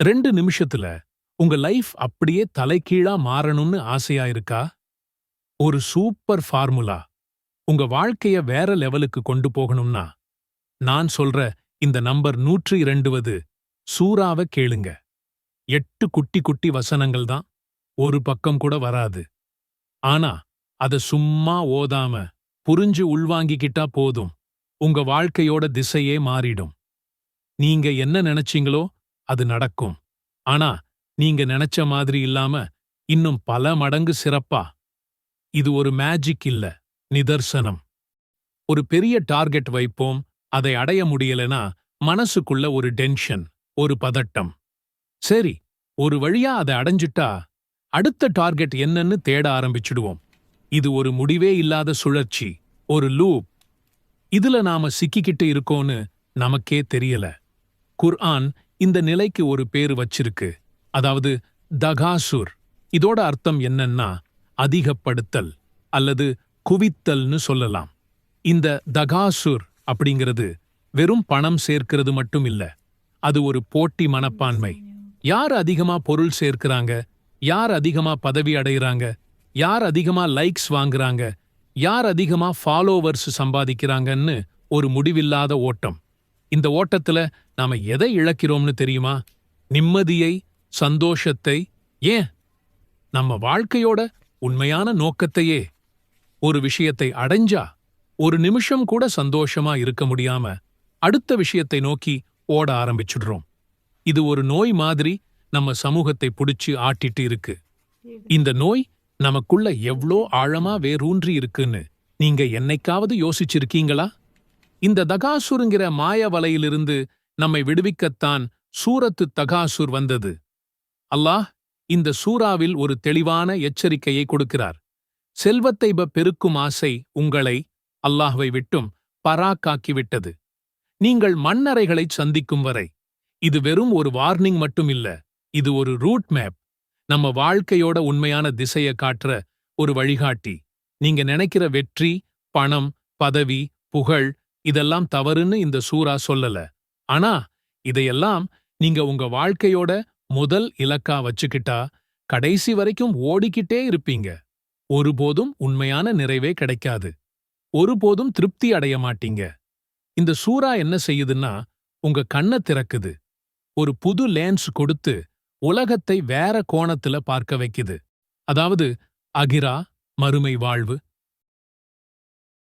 ரெண்டு நிமிஷத்துல உங்க லைஃப் அப்படியே தலைகீழா மாறணும்னு ஆசையா இருக்கா? ஒரு சூப்பர் ஃபார்முலா உங்க வாழ்க்கைய வேற லெவலுக்கு கொண்டு போகணும்னா நான் சொல்ற இந்த நம்பர் நூற்றி இரண்டுவது சூறாவ கேளுங்க. எட்டு குட்டி குட்டி வசனங்கள் தான் ஒரு பக்கம் கூட வராது. ஆனா அத சும்மா ஓதாம புரிஞ்சு உள்வாங்கிக்கிட்டா போதும். உங்க வாழ்க்கையோட திசையே மாறிடும். நீங்க என்ன நினைச்சீங்களோ அது நடக்கும். ஆனா நீங்க நினைச்ச மாதிரி இல்லாம இன்னும் பல மடங்கு சிறப்பா. இது ஒரு மேஜிக் இல்ல நிதர்சனம். ஒரு பெரிய டார்கெட் வைப்போம் அதை அடைய முடியலனா மனசுக்குள்ள ஒரு டென்ஷன் ஒரு பதட்டம். சரி ஒரு வழியா அதை அடைஞ்சிட்டா அடுத்த டார்கெட் என்னன்னு தேட ஆரம்பிச்சிடுவோம். இது ஒரு முடிவே இல்லாத சுழற்சி ஒரு லூப் இதுல நாம சிக்கிக்கிட்டு இருக்கோன்னு நமக்கே தெரியல. குர்ஆன் இந்த நிலைக்கு ஒரு பேரு வச்சிருக்கு. அதாவது தகாசுர். இதோட அர்த்தம் என்னன்னா அதிகப்படுத்தல் அல்லது குவித்தல்னு சொல்லலாம். இந்த தகாசுர் அப்படிங்கிறது வெறும் பணம் சேர்க்கிறது மட்டும் இல்ல. அது ஒரு போட்டி மனப்பான்மை. யார் அதிகமா பொருள் சேர்க்கிறாங்க? யார் அதிகமா பதவி அடைகிறாங்க? யார் அதிகமா லைக்ஸ் வாங்குறாங்க? யார் அதிகமா ஃபாலோவர்ஸ் சம்பாதிக்கிறாங்கன்னு ஒரு முடிவில்லாத ஓட்டம். இந்த ஓட்டத்துல நாம எதை இழக்கிறோம்னு தெரியுமா? நிம்மதியை சந்தோஷத்தை ஏன்? நம்ம வாழ்க்கையோட உண்மையான நோக்கத்தையே. ஒரு விஷயத்தை அடைஞ்சா ஒரு நிமிஷம் கூட சந்தோஷமா இருக்க முடியாம அடுத்த விஷயத்தை நோக்கி ஓட ஆரம்பிச்சுடுறோம். இது ஒரு நோய் மாதிரி நம்ம சமூகத்தை புடிச்சு ஆட்டிட்டு இருக்கு. இந்த நோய் நமக்குள்ள எவ்ளோ ஆழமா வேரூன்றி இருக்குன்னு நீங்க என்னைக்காவது யோசிச்சிருக்கீங்களா? இந்த தகாசுருங்கிற மாய வலையிலிருந்து நம்மை விடுவிக்கத்தான் சூரத்து தகாசுர் வந்தது. அல்லாஹ் இந்த சூறாவில் ஒரு தெளிவான எச்சரிக்கையை கொடுக்கிறார். செல்வத்தை பெருக்கும் ஆசை உங்களை அல்லாஹ்வை விட்டும் பராக்காக்கிவிட்டது. நீங்கள் மண்ணறைகளைச் சந்திக்கும் வரை இது வெறும் ஒரு வார்னிங் மட்டும் இல்ல இது ஒரு ரூட் மேப். நம்ம வாழ்க்கையோட உண்மையான திசையை காட்டுற ஒரு வழிகாட்டி. நீங்க நினைக்கிற வெற்றி பணம் பதவி புகழ் இதெல்லாம் தவறுன்னு இந்த சூறா சொல்லல. ஆனா இதையெல்லாம் நீங்க உங்க வாழ்க்கையோட முதல் இலக்கா வச்சுக்கிட்டா கடைசி வரைக்கும் ஓடிக்கிட்டே இருப்பீங்க. ஒருபோதும் உண்மையான நிறைவே கிடைக்காது. ஒருபோதும் திருப்தி அடைய மாட்டீங்க. இந்த சூறா என்ன செய்யுதுன்னா உங்க கண்ணை திறக்குது. ஒரு புது லேன்ஸ் கொடுத்து உலகத்தை வேற கோணத்துல பார்க்க வைக்குது. அதாவது அகிரா மறுமை வாழ்வு